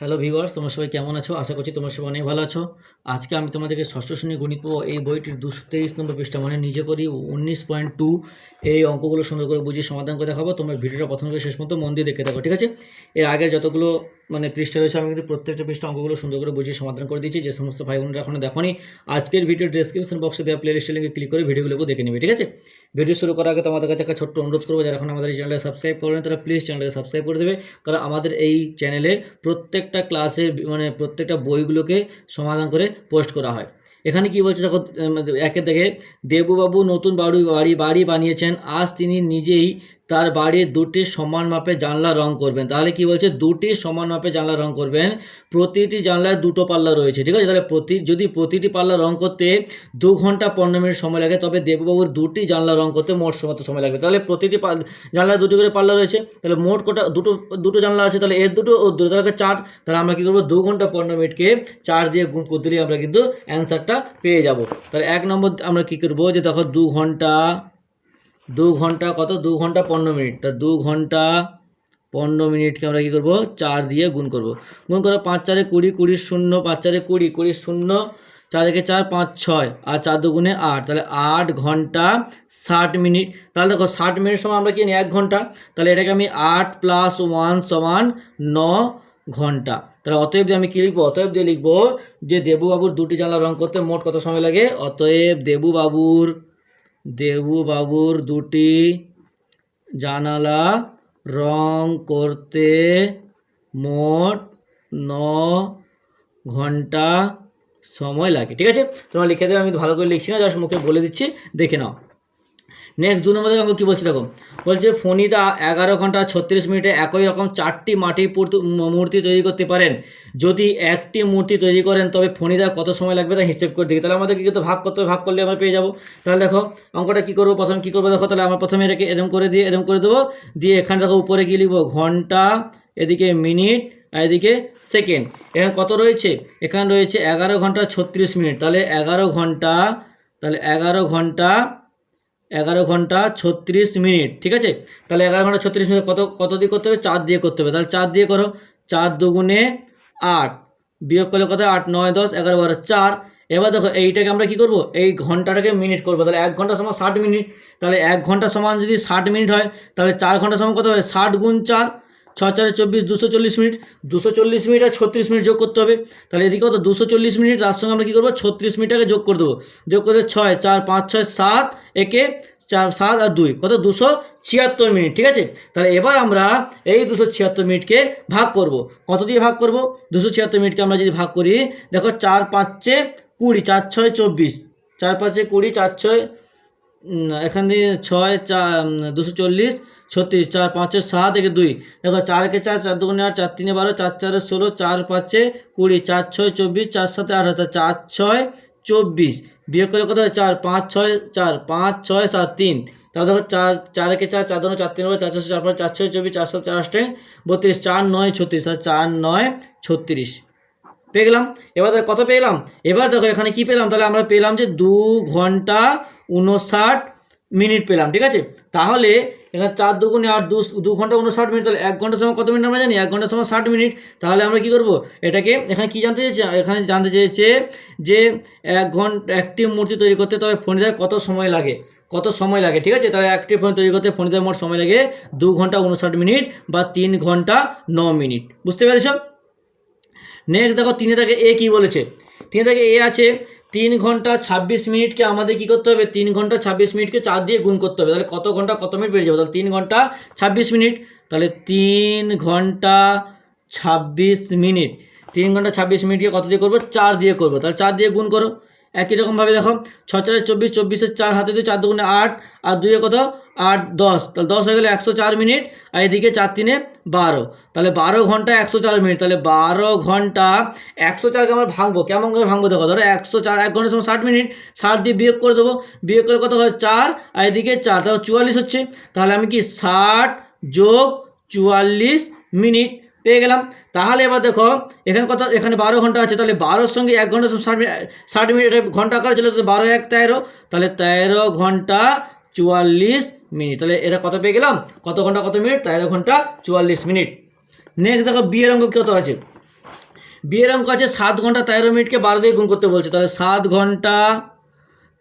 Hello viewers তোমার সবাই কেমন আছো? আশা করছি তোমার সবাই অনেক ভালো আছো। আজকে আমি তোমাদেরকে ষষ্ঠ শ্রেণি গণিত এই বইটির দুশো তেইশ নম্বর পৃষ্ঠা মানে নিজে করি উনিশ পয়েন্ট টু এই অঙ্কগুলো সুন্দর করে বুঝিয়ে সমাধান করে দেখাবো। তোমরা ভিডিওটা প্রথম থেকে শেষ পর্যন্ত মন দিয়ে দেখে থাকো ঠিক আছে? এর আগের যতগুলো মানে পৃষ্ঠা রয়েছে, আমি কিন্তু প্রত্যেকটা পৃষ্ঠা অঙ্কগুলো সুন্দর করে বুঝিয়ে সমাধান করে দিয়েছি। যে সমস্ত ভাই বোনরা এখনও দেখোনি, আজকের ভিডিও ডেসক্রিপশন বক্সে দেওয়া প্লে লিস্টের লিঙ্কে ক্লিক করে ভিডিওগুলোকে দেখে নেবে, ঠিক আছে? ভিডিও শুরু করার আগে তোমাদের কাছে একটা ছোট্ট অনুরোধ করব, যারা এখন আমাদের এই চ্যানেলটা সাবস্ক্রাইব করবেন তারা প্লিজ চ্যানেলটাকে সাবস্ক্রাইব করে দেবে। কারণ আমাদের এই চ্যানেলে প্রত্যেকটা ক্লাসের মানে প্রত্যেকটা বইগুলোকে সমাধান করে পোস্ট করা হয়। এখানে কি বলছে দেখো একের একে থেকে দেবুবাবু নতুন বাড়ি বাড়ি বাড়ি বানিয়েছেন। আজ তিনি নিজেই তার বাড়ির দুটি সমান মাপে জানলা রং করবেন। তাহলে কি বলছে? দুটি সমান মাপে জানলা রং করবেন। প্রতিটি জানলায় দুটো পাল্লা রয়েছে, ঠিক আছে? তাহলে প্রতি, যদি প্রতিটি পাল্লা রং করতে দু ঘণ্টা পনেরো মিনিট সময় লাগে, তবে দেববাবুর দুটি জানলা রং করতে মোট সময় তো সময় লাগবে। তাহলে প্রতিটি জানলায় দুটি করে পাল্লা রয়েছে, তাহলে মোট কটা, দুটো দুটো জানলা আছে, তাহলে এর দুটো ও দুটো, তাহলে চার, তাহলে আমরা কী করব? দু ঘণ্টা পনেরো মিনিটকে চার দিয়ে গুণ করতে আমরা কিন্তু অ্যান্সারটা পেয়ে যাব। তাহলে এক নম্বর আমরা কী করব? যে দেখো দু ঘণ্টা দু ঘণ্টা কত? দু ঘণ্টা পনেরো মিনিট। তা দু ঘণ্টা পনেরো মিনিটকে আমরা কী করব? চার দিয়ে গুণ করব। গুণ করো পাঁচ চারে কুড়ি কুড়ি শূন্য, পাঁচ চারে কুড়ি কুড়ি শূন্য, চার একে চার, পাঁচ ছয়, আর চার দুগুণে আট। তাহলে আট ঘণ্টা ষাট মিনিট। তাহলে দেখো, ষাট মিনিট সময় আমরা কি এক ঘণ্টা। তাহলে এটাকে আমি আট প্লাস ওয়ান সমান ন ঘণ্টা। তাহলে অতএব দিয়ে আমি কী লিখব? অতএব দিয়ে লিখব যে দেবুবাবুর দুটি জানলা রং করতে মোট কত সময় লাগে? অতএব দেবুবাবুর দেবুবাবুর দুটি জানালা রং করতে মোট ন ঘণ্টা সময় লাগে। ঠিক আছে? তোমরা লিখে দেবে আমি ভালো করে লিখছি না, জাস্ট মুখে বলে দিচ্ছি। দেখে নাও। নেক্সট দু নম্বর অঙ্ক কী বলছে? দেখো, বলছে ফণিদা এগারো ঘণ্টা ছত্রিশ মিনিটে একই রকম চারটি মাটির মূর্তি তৈরি করতে পারেন। যদি একটি মূর্তি তৈরি করেন, তবে ফণিদা কত সময় লাগবে তা হিসেব করে দেখি। তাহলে আমাদের কী করতে ভাগ করতে হবে, ভাগ করলে আমরা পেয়ে যাব। তাহলে দেখো, অঙ্কটা কী করব? প্রথম কী করব? দেখো, তাহলে আমরা প্রথমে এটাকে এরম করে দিয়ে, এরম করে দেবো। দিয়ে এখানে দেখো, উপরে কী লিখব? ঘণ্টা, এদিকে মিনিট, আর এদিকে সেকেন্ড। এখানে কত রয়েছে? এখানে রয়েছে এগারো ঘণ্টা ছত্রিশ মিনিট। তাহলে এগারো ঘণ্টা, তাহলে এগারো ঘণ্টা এগারো ঘণ্টা ছত্রিশ মিনিট, ঠিক আছে? তাহলে এগারো ঘণ্টা ছত্রিশ মিনিট কত কত দিয়ে করতে হবে? চার দিয়ে করতে হবে। তাহলে চার দিয়ে করো, চার দুগুণে আট, বিয়োগ করলে কত? আট, নয়, দশ, এগারো, বারো, চার। এবার দেখো, এইটাকে আমরা কি করব? এই ঘন্টাটাকে মিনিট করব। তাহলে এক ঘণ্টা সমান ষাট মিনিট। তাহলে এক ঘণ্টা সমান যদি ষাট মিনিট হয়, তাহলে চার ঘণ্টা সমান কত হবে? ষাট গুণ চার। ছ চারে চব্বিশ, দুশো চল্লিশ মিনিট। দুশো চল্লিশ মিনিট আর ছত্রিশ মিনিট যোগ করতে হবে। তাহলে এদিকে কত? দুশো চল্লিশ মিনিট, তার সঙ্গে আমরা কী করব? ছত্রিশ মিনিটটাকে যোগ করে দেবো। যোগ করে ছয়, চার, পাঁচ, ছয়, সাত, একে চার, সাত আর দুই। কত? দুশো ছিয়াত্তর মিনিট, ঠিক আছে? তাহলে এবার আমরা এই দুশো ছিয়াত্তর মিনিটকে ভাগ করব। কত দিয়ে ভাগ করব? দুশো ছিয়াত্তর মিনিটকে আমরা যদি ভাগ করি, দেখো চার পাঁচে কুড়ি, চার ছয় চব্বিশ। চার পাঁচে কুড়ি, চার ছয় এখান দিয়ে ছয়, চার দুশো চল্লিশ ছত্রিশ, চার, পাঁচে সাত, একে দুই। দেখো, চার, একে চার চার, দুগুণে আট, চার, তিনে বারো, চার, চারে ষোলো, চার, পাঁচে কুড়ি, চার, ছয়, চব্বিশ, চার সাথে আঠারো তা চার, ছয়, চব্বিশ। বিয়োগ করে কত হয়? চার, পাঁচ, ছয়, চার, পাঁচ, ছয়, সাত, তিন। তাহলে দেখো, চার চার, একে চার চার, দুগুণে চার, তিন বারো, চার, ছয় চার পাঁচ, চার, ছয়, চব্বিশ, চার, সাত, চার আষ্টে বত্রিশ, চার, নয়, ছত্রিশ, তাহলে চার, নয়, ছত্রিশ। পেয়ে গেলাম? এবার কত পেলাম? এবার দেখো, এখানে কি পেলাম? তাহলে আমরা পেলাম যে দু ঘণ্টা উনষাট মিনিট পেলাম, ঠিক আছে? তাহলে এখানে চার দুগুণে আট, দু দু ঘণ্টা উনষাট মিনিট, তাহলে এক ঘণ্টার সময় কত মিনিট আমরা জানি? এক ঘণ্টার সময় ষাট মিনিট। তাহলে আমরা কি করব? এটাকে এখানে কি জানতে চেয়েছে? এখানে জানতে চেয়েছে যে এক ঘণ্টা, একটি মূর্তি তৈরি করতে তবে ফণিদার কত সময় লাগে? কত সময় লাগে? ঠিক আছে? তাহলে একটি ফোন তৈরি করতে ফণিদার মোট সময় লাগে দু ঘণ্টা উনষাট মিনিট বা তিন ঘণ্টা ন মিনিট। বুঝতে পেরেছ? নেক্সট দেখো, তিনে তাকে এ কি বলেছে? তিনে থেকে এ আছে তিন ঘণ্টা ছাব্বিশ মিনিটকে আমাদের কি করতে হবে? তিন ঘণ্টা ছাব্বিশ মিনিটকে চার দিয়ে গুণ করতে হবে। তাহলে কত ঘণ্টা, কত মিনিট বেড়ে যাবে? তাহলে তিন ঘণ্টা ছাব্বিশ মিনিট। তাহলে তিন ঘণ্টা ছাব্বিশ মিনিট। তিন ঘণ্টা ছাব্বিশ মিনিটকে কত দিয়ে করব? চার দিয়ে করব। তাহলে চার দিয়ে গুণ করো। একই রকমভাবে দেখো ছ চারে চব্বিশ, চব্বিশের চার হাতে দিয়ে চার দুগুণে আট, আর দুয়ে কত? আট, দশ। তাহলে দশ হয়ে গেলে একশো চার মিনিট, আর এদিকে চার তিনে বারো। তাহলে বারো ঘণ্টা একশো চার মিনিট। তাহলে বারো ঘণ্টা একশো চারকে আমরা ভাঙবো। কেমন করে ভাঙবো দেখো, ধরো একশো চার, এক ঘণ্টার সময় ষাট মিনিট, ষাট দিয়ে বিয়োগ করে দেবো। বিয়োগ করে কত হয়? চার, আর এদিকে চার। তাহলে চুয়াল্লিশ হচ্ছে। তাহলে আমি কি ষাট যোগ চুয়াল্লিশ মিনিট পেয়ে গেলাম। তাহলে এবার দেখো, এখানে কত, এখানে বারো ঘণ্টা আছে। তাহলে বারোর সঙ্গে এক ঘণ্টা ষাট মিনিট ষাট মিনিট ঘণ্টা আকারে চলে বারো এক, তেরো। তাহলে তেরো ঘণ্টা চুয়াল্লিশ মিনিট। তাহলে এটা কত পেয়ে গেলাম? কত ঘণ্টা কত মিনিট? তেরো ঘণ্টা চুয়াল্লিশ মিনিট। নেক্সট দেখো বিয়ের অঙ্ক কত আছে? বিয়ের অঙ্ক আছে সাত ঘণ্টা তেরো মিনিটকে বারো দিয়ে গুণ করতে বলছে। তাহলে সাত ঘণ্টা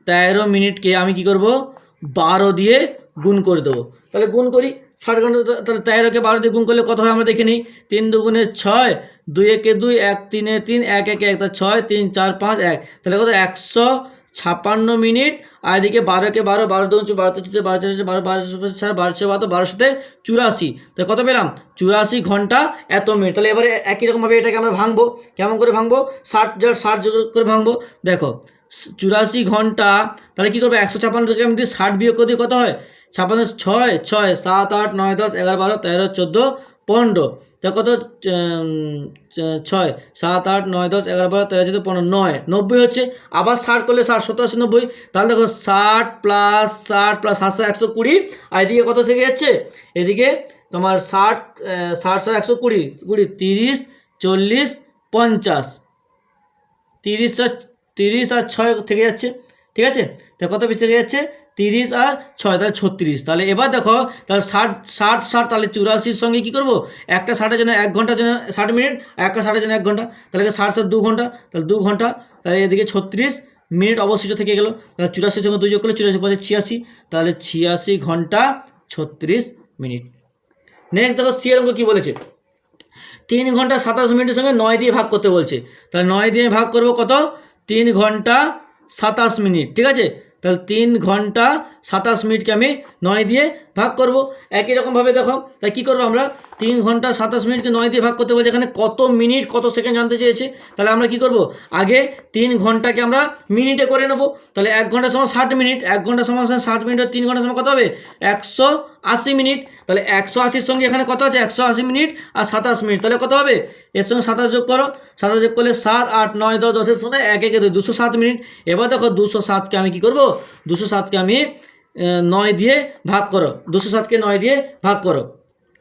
তেরো মিনিটকে আমি কি করব? বারো দিয়ে গুণ করে দেবো। তাহলে গুণ করি ষাট ঘণ্টা তাহলে তেরোকে বারো দিয়ে গুণ করলে কত হয় আমরা দেখে নিই? তিন দুগুণে ছয়, দুই একে দুই, এক তিনে তিন, এক একে এক, তাহলে ছয়, তিন, চার, পাঁচ, এক। তাহলে কত? একশো ছাপ্পান্ন মিনিট, আর এদিকে বারোকে বারো বারো চৌ- বারো তিরিশে বারো চারশো বারো বারোশো চার বারোশো বারো, বারোশোতে চুরাশি। তাহলে কত পেলাম? চুরাশি ঘণ্টা এত মিনিট। তাহলে এবারে একই রকমভাবে এটাকে আমরা ভাঙবো। কেমন করে ভাঙবো? ষাট যার ষাট করে ভাঙবো। দেখো, চুরাশি ঘণ্টা, তাহলে কী করব? একশো ছাপ্পান্ন থেকে আমি ষাট বিয়োগ করে দিই, কত হয়? ছাপান্ন, ছয় ছয়, সাত, আট, নয়, দশ, এগারো, বারো, তেরো, চোদ্দ পনেরো। তা কত? ছয়, সাত, আট, নয়, দশ, এগারো, বারো, তেরো, চোদ্দ, পনেরো, নয়। নব্বই হচ্ছে। আবার ষাট করলে ষাট, সত্তর, আশি, নব্বই। তাহলে দেখো ষাট প্লাস ষাট প্লাস সাতশো, একশো কুড়ি। আর এদিকে কত থেকে যাচ্ছে? এদিকে তোমার ষাট ষাট ষাট, একশো কুড়ি কুড়ি, তিরিশ, চল্লিশ, পঞ্চাশ। তিরিশ তিরিশ আর ছয় থেকে যাচ্ছে। ঠিক আছে? তা কত পিছিয়ে যাচ্ছে? তিরিশ আর ছয়, তাহলে ছত্রিশ। তাহলে এবার দেখো, তাহলে ষাট ষাট ষাট, তাহলে চুরাশির সঙ্গে কী করব? একটা ষাটের জন্য এক ঘণ্টার জন্য ষাট মিনিট একটা ষাটের জন্য এক ঘণ্টা। তাহলে ষাট ষাট, দু ঘণ্টা, তাহলে দু ঘণ্টা, তাহলে এদিকে ছত্রিশ মিনিট অবশিষ্ট থেকে গেল। তাহলে চুরাশির সঙ্গে দুই যোগ করলে চুরাশি পঁচিশ ছিয়াশি। তাহলে ছিয়াশি ঘণ্টা, ছত্রিশ মিনিট। নেক্সট দেখো সি এর অঙ্ক কী বলেছে? তিন ঘণ্টা সাতাশ মিনিটের সঙ্গে নয় দিয়ে ভাগ করতে বলছে। তাহলে নয় দিয়ে ভাগ করব কত? তিন ঘণ্টা সাতাশ মিনিট, ঠিক আছে? তাহলে তিন ঘণ্টা সাতাশ মিনিটকে আমি নয় দিয়ে ভাগ করব। একই রকমভাবে দেখো তাই কী করব আমরা? তিন ঘণ্টা সাতাশ মিনিটকে নয় দিয়ে ভাগ করতে বলছে? এখানে কত মিনিট, কত সেকেন্ড জানতে চেয়েছে? তাহলে আমরা কি করব? আগে তিন ঘন্টাকে আমরা মিনিটে করে নেব। তাহলে এক ঘণ্টার সময় ষাট মিনিট, এক ঘণ্টার সময় ষাট মিনিট তিন ঘণ্টার সময় কত হবে? একশো আশি মিনিট। তাহলে একশো আশির সঙ্গে এখানে কত আছে? একশো আশি মিনিট আর সাতাশ মিনিট। তাহলে কত হবে? এর সঙ্গে সাতাশ যোগ করো। সাতাশ যোগ করলে সাত, আট, নয়, দশ, দশের সঙ্গে এক, একে দুশো সাত মিনিট। এবার দেখো দুশো সাতকে আমি কি করব? দুশো সাতকে আমি নয় দিয়ে ভাগ করো। দুশো সাতকে নয় দিয়ে ভাগ করো।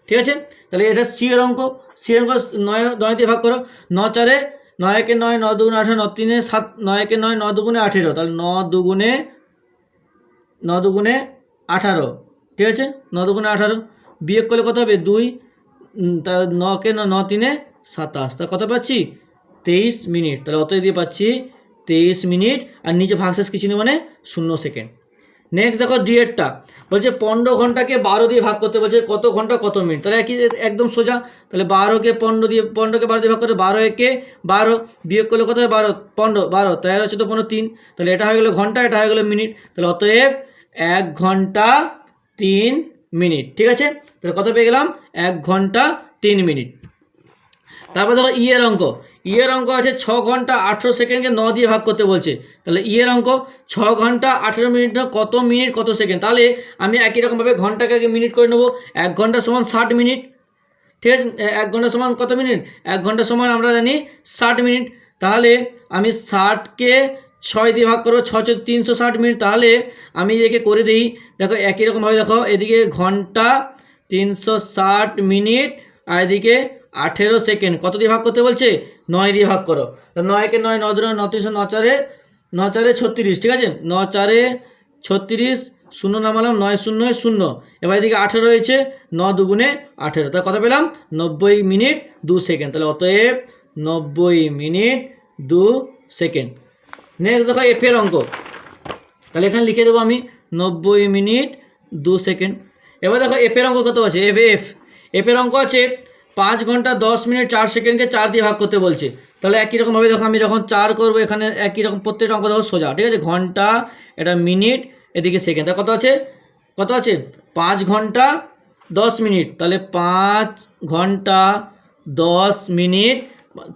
ঠিক আছে? তাহলে এটা সি এর অঙ্ক। সি এর অঙ্ক নয় নয় দিয়ে ভাগ করো। ন চারে নয় একে নয় ন দুগুণে আঠেরো ন তিনে সাত নয় একে নয় ন দুগুণে আঠেরো। তাহলে ন দুগুণে ন দুগুণে আঠারো। ঠিক আছে? ন দুগুণে আঠারো। বিয়োগ করলে কত হবে? দুই। উম, তা নকে ন তিনে সাতাশ। তা কত পাচ্ছি? তেইশ মিনিট। তাহলে অত দিয়ে পাচ্ছি তেইশ মিনিট। আর নিচে ভাগশেষ কিছু নেই মানে শূন্য সেকেন্ড। নেক্সট দেখো ডিএডটা বলছে পনেরো ঘন্টাকে বারো দিয়ে ভাগ করতে বলছে কত ঘণ্টা কত মিনিট? তাহলে একই একদম সোজা। তাহলে বারোকে পনেরো দিয়ে পনেরোকে বারো দিয়ে ভাগ করতে বারো একে বারো। বিয়োগ করলে কত হয়? বারো। পনেরো, বারো। তেরো চোদ্দ পনেরো তিন। তাহলে এটা হয়ে গেলো ঘণ্টা, এটা হয়ে গেলো মিনিট। তাহলে অতএব এক ঘণ্টা তিন মিনিট। ঠিক আছে? তাহলে কত পেয়ে গেলাম? এক ঘণ্টা তিন মিনিট। তারপর দেখো ইয়ের অঙ্ক। ইয়ের অঙ্ক আছে ছ ঘণ্টা আঠেরো সেকেন্ডকে ন দিয়ে ভাগ করতে বলছে। তাহলে ইয়ের অঙ্ক ছ ঘণ্টা আঠেরো মিনিট কত মিনিট, কত সেকেন্ড? তাহলে আমি একই রকমভাবে ঘন্টাকে আগে মিনিট করে নেব। এক ঘণ্টা সমান ষাট মিনিট। ঠিক আছে? এক ঘণ্টা সমান কত মিনিট? এক ঘণ্টা সমান আমরা জানি ষাট মিনিট। তাহলে আমি ষাটকে ছয় দিয়ে ভাগ করব, ছ তিনশো ষাট মিনিট। তাহলে আমি একে করে দিই। দেখো একই রকমভাবে দেখো, এদিকে ঘণ্টা তিনশো ষাট মিনিট আর এদিকে আঠেরো সেকেন্ড। কত দিয়ে ভাগ করতে বলছে? নয় দিয়ে ভাগ করো। নয়কে নয়, ন দুটো ন তিনশো ন চারে ন চারে ছত্রিশ, ঠিক আছে? ন চারে ছত্রিশ, শূন্য নামালাম, নয় শূন্য শূন্য। এবার এদিকে আঠেরো রয়েছে, ন দুগুণে আঠেরো। তা কত পেলাম? নব্বই মিনিট দু সেকেন্ড। তাহলে অতএব নব্বই মিনিট দু সেকেন্ড। নেক্সট দেখো এফের অঙ্ক। তাহলে এখানে লিখে দেবো আমি নব্বই মিনিট দু সেকেন্ড। এবার দেখো এফের অঙ্ক কত আছে? F F. এফের অঙ্ক আছে পাঁচ ঘণ্টা, দশ মিনিট, চার সেকেন্ডকে চার দিয়ে ভাগ করতে বলছে। তাহলে একই রকমভাবে দেখো, আমি যখন চার করব, এখানে একই রকম প্রত্যেকটা অঙ্ক দেখো সোজা। ঠিক আছে? ঘণ্টা, এটা মিনিট, এদিকে সেকেন্ড। কত আছে? কত আছে? পাঁচ ঘণ্টা, দশ মিনিট। তাহলে পাঁচ ঘণ্টা, দশ মিনিট,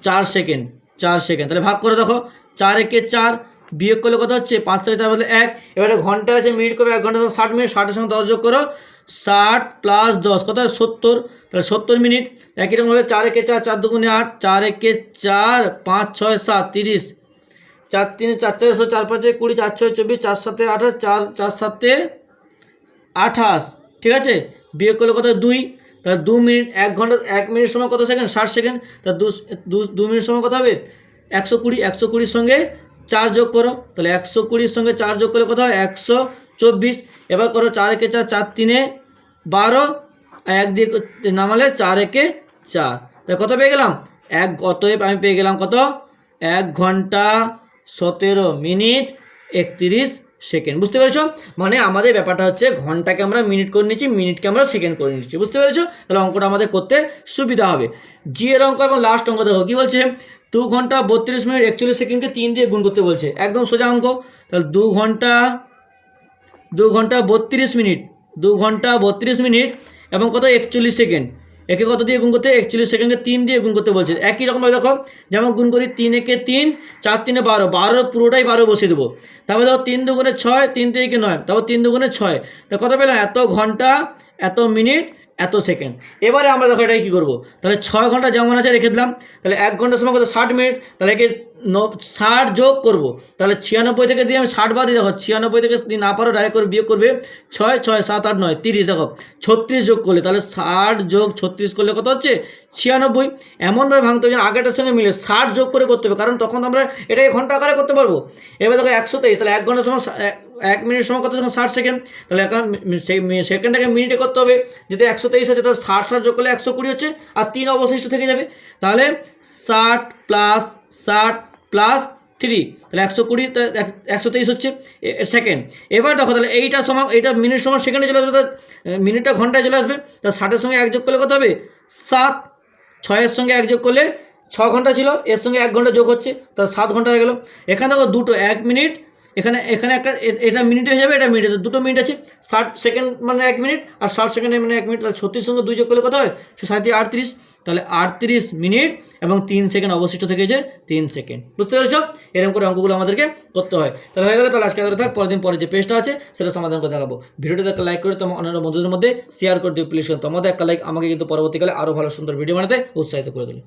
চার সেকেন্ড চার সেকেন্ড। তাহলে ভাগ করে দেখো, চার একে চার বিয়োগ করলে কত হচ্ছে? পাঁচ থেকে চার বলতে এক। এবারে ঘণ্টা আছে, মিনিট করবে এক ঘণ্টা ষাট মিনিট, ষাটের সঙ্গে দশ যোগ করো। ষাট প্লাস দশ, কত সত্তর। তাহলে সত্তর মিনিট। একই রকমভাবে চার একে চার চার দুগুণে আট। চার একে চার, পাঁচ, ছয়, সাত, তিরিশ। চার তিনে চার চার চার পাঁচে কুড়ি, চার ছয়, চব্বিশ, চার সাতে আঠাশ, চার চার সাতে আঠাশ। ঠিক আছে? বিয়োগ করলে কত দুই। তাহলে দু মিনিট, এক ঘণ্টা, এক মিনিট সময় কত সেকেন্ড? ষাট সেকেন্ড। তা দু, দু- দু মিনিট সময় কত হবে? একশো কুড়ি, একশো কুড়ির সঙ্গে চার যোগ করো, তাহলে একশো কুড়ির সঙ্গে চার যোগ করলে হয়? একশো চব্বিশ। এবার করো চার একে চার চার তিনে বারো এক দিয়ে নামালে চার একে চার। তাহলে কত পেয়ে গেলাম? এক, অতএব আমি পেয়ে গেলাম কত? এক ঘণ্টা সতেরো মিনিট একত্রিশ সেকেন্ড বুঝতে পেরেছ? মানে আমাদের ব্যাপারটা হচ্ছে ঘন্টাকে আমরা মিনিট করে নিচ্ছি মিনিটকে আমরা সেকেন্ড করে নিচ্ছি। বুঝতে পেরেছ? তাহলে অঙ্কটা আমাদের করতে সুবিধা হবে। জি এর অঙ্ক এবং লাস্ট অঙ্ক দেখো, কী বলছে? দু ঘণ্টা বত্রিশ মিনিট একচল্লিশ সেকেন্ডকে তিন দিয়ে গুণ করতে বলছে। একদম সোজা অঙ্ক। তাহলে দু ঘণ্টা দু ঘণ্টা বত্রিশ মিনিট, দু ঘণ্টা বত্রিশ মিনিট এবং কত? একচল্লিশ সেকেন্ড। একে কত দিয়ে গুণ করতে একচল্লিশ সেকেন্ডকে তিন দিয়ে গুণ করতে বলছে। একই রকমভাবে দেখো, যেমন গুণ করি তিন একে তিন, চার তিনে বারো বারো পুরোটাই বারো বসিয়ে দেবো। তারপর দেখো, তিন দুগুণে ছয়, তিন থেকে নয়, তারপর তিন দুগুণে ছয়। তা কত পেলাম? এত ঘণ্টা, এত মিনিট, এত সেকেন্ড। এবারে আমরা দেখো এটাই কী করব? তাহলে ছয় ঘণ্টা যেমন আছে রেখে দিলাম। তাহলে এক ঘণ্টার সময় কত? ষাট মিনিট। তাহলে একে ষাট যোগ করব। তাহলে ছিয়ানব্বই থেকে দিয়ে আমি ষাট বাদ দেখো, ছিয়ানব্বই থেকে যদি না পারো ডাইরেক্ট করে বিয়োগ করবে ছয় ছয়, সাত, আট, নয়, তিরিশ, দেখো, ছত্রিশ যোগ করলে, তাহলে ষাট যোগ ছত্রিশ করলে কত হচ্ছে? ছিয়ানব্বই। এমনভাবে ভাঙতে হবে যেন আগেরটার সঙ্গে মিলে ষাট যোগ করে করতে হবে, কারণ তখন আমরা এটাকে ঘণ্টা আকারে করতে পারব। এবার দেখো একশো তেইশ, তাহলে এক ঘণ্টার সময় এক- মিনিট সময় কত সময় ষাট সেকেন্ড। তাহলে এখন সেকেন্ডটাকে মিনিটে করতে হবে। যদি একশো তেইশ আছে, তাহলে ষাট ষাট যোগ করলে একশো কুড়ি হচ্ছে, আর তিন অবশিষ্ট থেকে যাবে। তাহলে ষাট প্লাস ষাট প্লাস থ্রি তাহলে একশো কুড়ি একশো তেইশ হচ্ছে সেকেন্ড এবার দেখো তাহলে এইটা সময় এইটা মিনিট সময় সেকেন্ডে চলে আসবে তাহলে মিনিটটা ঘন্টায় চলে আসবে তা ষাটের সঙ্গে এক যোগ করলে কত হবে? সাত। ছয়ের সঙ্গে এক যোগ করলে ছ ঘণ্টা ছিল, এর সঙ্গে এক ঘণ্টা যোগ হচ্ছে তা সাত ঘণ্টা হয়ে গেল। এখানে দেখো দুটো, এক মিনিট এখানে এখানে একটা এটা মিনিট হয়ে যাবে, এটা মিনিট দুটো মিনিট আছে, ষাট সেকেন্ড মানে এক মিনিট আর ষাট সেকেন্ড মানে এক মিনিট তাহলে ছত্রিশ সঙ্গে দুই যোগ করলে কত হয়? সে সাড়ে আটত্রিশ। তাহলে আটত্রিশ মিনিট এবং তিন সেকেন্ড অবশিষ্ট থেকেছে তিন সেকেন্ড। বুঝতে পেরেছ? এরকম করে অঙ্কগুলো আমাদেরকে করতে হয়। তাহলে হয়ে গেলে, তাহলে আজকে ধরে থাক, পরের দিন পরে যে পেজটা আছে, সেটা সমাধান করে দেখাবো। ভিডিওটা একটা লাইক করে তোমার অন্যান্য বন্ধুদের মধ্যে শেয়ার করে দিও প্লিজ তোমাদের একটা লাইক আমাকে কিন্তু পরবর্তীকালে আরও ভালো সুন্দর ভিডিও বানাতে উৎসাহিত করে দিল।